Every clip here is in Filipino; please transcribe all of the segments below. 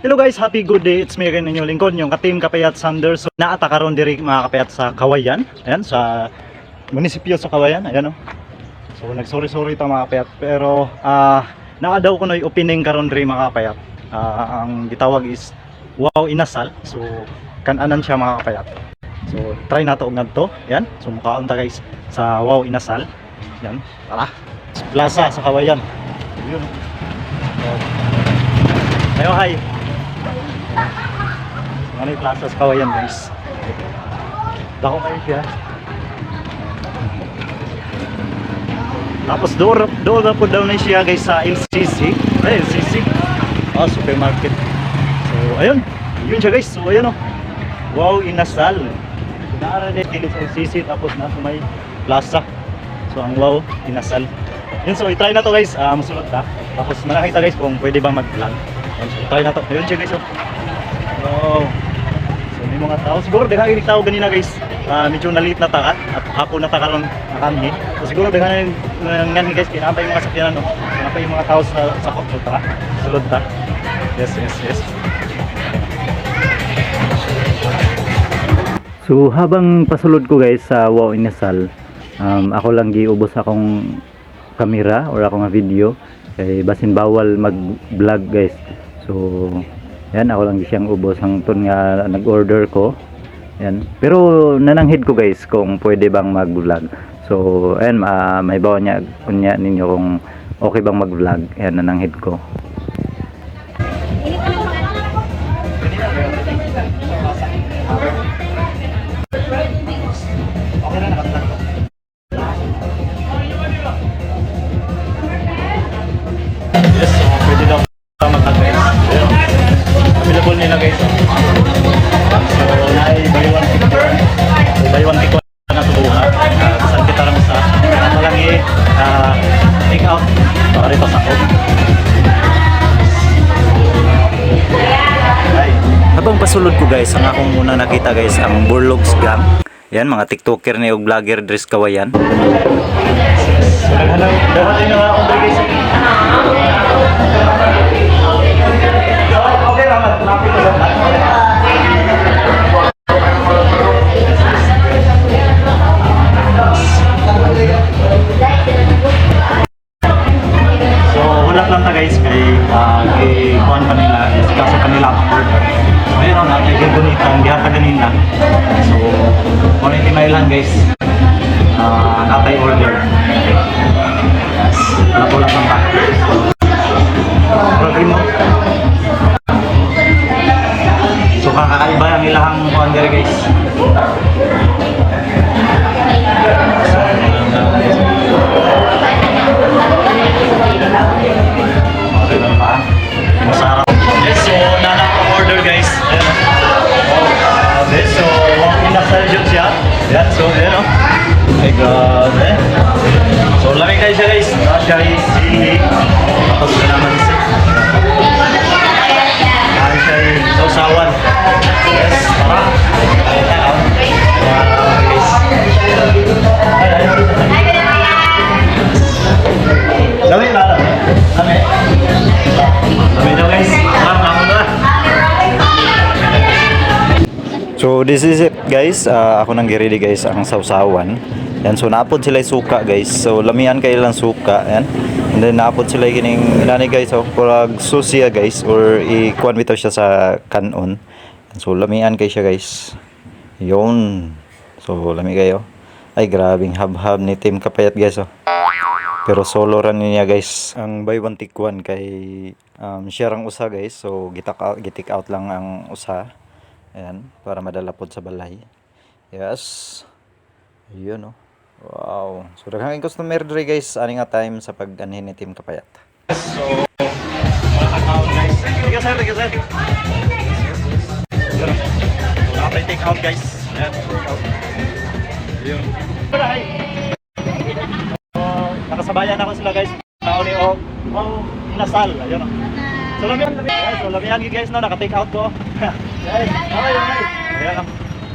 Hello guys, happy good day. It's me again inyong lingkod, yung ka-team Kapayat Sanders. So, naata karon diri mga kapayat sa Kawayan. Ayan, sa munisipyo sa Kawayan. Ayan o. So, nagsorry-sorry ta mga kapayat. Pero, ah, naa daw ko no'y opening karon diri mga kapayat. Ah, ang gitawag is Wow Inasal. So, kananan siya mga kapayat. So, try na to og ngadto. Ayan. So, mukhaon ta guys sa Wow Inasal. Ayan. Tara. Plaza sa Kawayan. Yun. So, Ayo, hi. Ano yung plaza sa Kawayan guys? Dako kayo siya. Tapos door, door na po daw na siya guys sa LCC. Eh, LCC. Oh, supermarket. So, ayun. Yun siya guys. So, ayun oh. Wow, inasal. Naara din sa LCC tapos nasa may plaza. So, ang wow, inasal. Yun, so, i-try na to guys. Ah, masulot ta. Tapos, nakakita guys kung pwede ba mag-vlog. So, try na to. Ayun siya guys oh. Wow. May mga tao. Siguro daghan yung tao ganina guys. Ah, medyo nalit na ta at ako na ta karon nakami. So siguro daghan yung ngani guys kinapay yung mga sakyanan no. Kinapay yung mga tao sa sa kokto ta. Sulod ta. Yes, yes, yes. So habang pasulod ko guys sa Wow Inasal, um, ako lang giubos akong kamera or ako nga video kay basin bawal mag-vlog guys. So yan ako lang siyang ubos hangtod nga nag-order ko. Yan. Pero nananghid ko guys kung pwede bang mag-vlog. So ayan ah, may bawa niya kunya ninyo kung okay bang mag-vlog. Yan nananghid ko. Habang pasulod ko guys, ang akong muna nakita guys, ang Burlogs Gang. Yan, mga tiktoker na yung vlogger dress kawayan. Daghan na ako guys. Kay kuan kanila is kaso kanila ang order. So, ayun na kay gunita ang gihata kanina. So, mo ni mailan guys. Ah, natay order. Yes. Wala ko lang. Program mo. So, kakaiba ang ilahang diri guys. So this is it guys. Ah, ako nang giredy guys ang sausawan. Yan so naapod sila suka guys. So lamian kay ilang suka yan. And then naapod sila kining inani guys oh purag susiya guys or i-kuan bitaw siya sa kanon. So lamian kay siya guys. Yun. So lami kayo. Ay grabing habhab ni Team Kapayat guys oh. Pero solo ran niya guys. Ang buy one take one kay um, siya rang usa guys. So gitak out, gitik out lang ang usa. Ayan, para madala pod sa balay. Yes. Ayun oh. Wow. So daghang customer diri guys ani nga time sa pag-anhin ni Team Kapayat. So mga account guys. You sir, you sir. Nakapay take out guys. Ayan, take out. Yun. Bye. Oh, nakasabayan ako sila guys. Tao ni Og. Oh, inasal. Ayun. So lamihan, lamihan. Guys no, naka-take out ko. Guys, ay, ay. Ayan. oh.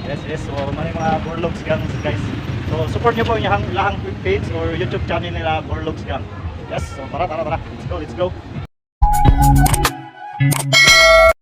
Yes, yes. So may mga Borlogs gang guys. So support niyo po yung lahang page or YouTube channel nila Borlogs gang. Yes, so tara, tara, tara. Let's go, let's go.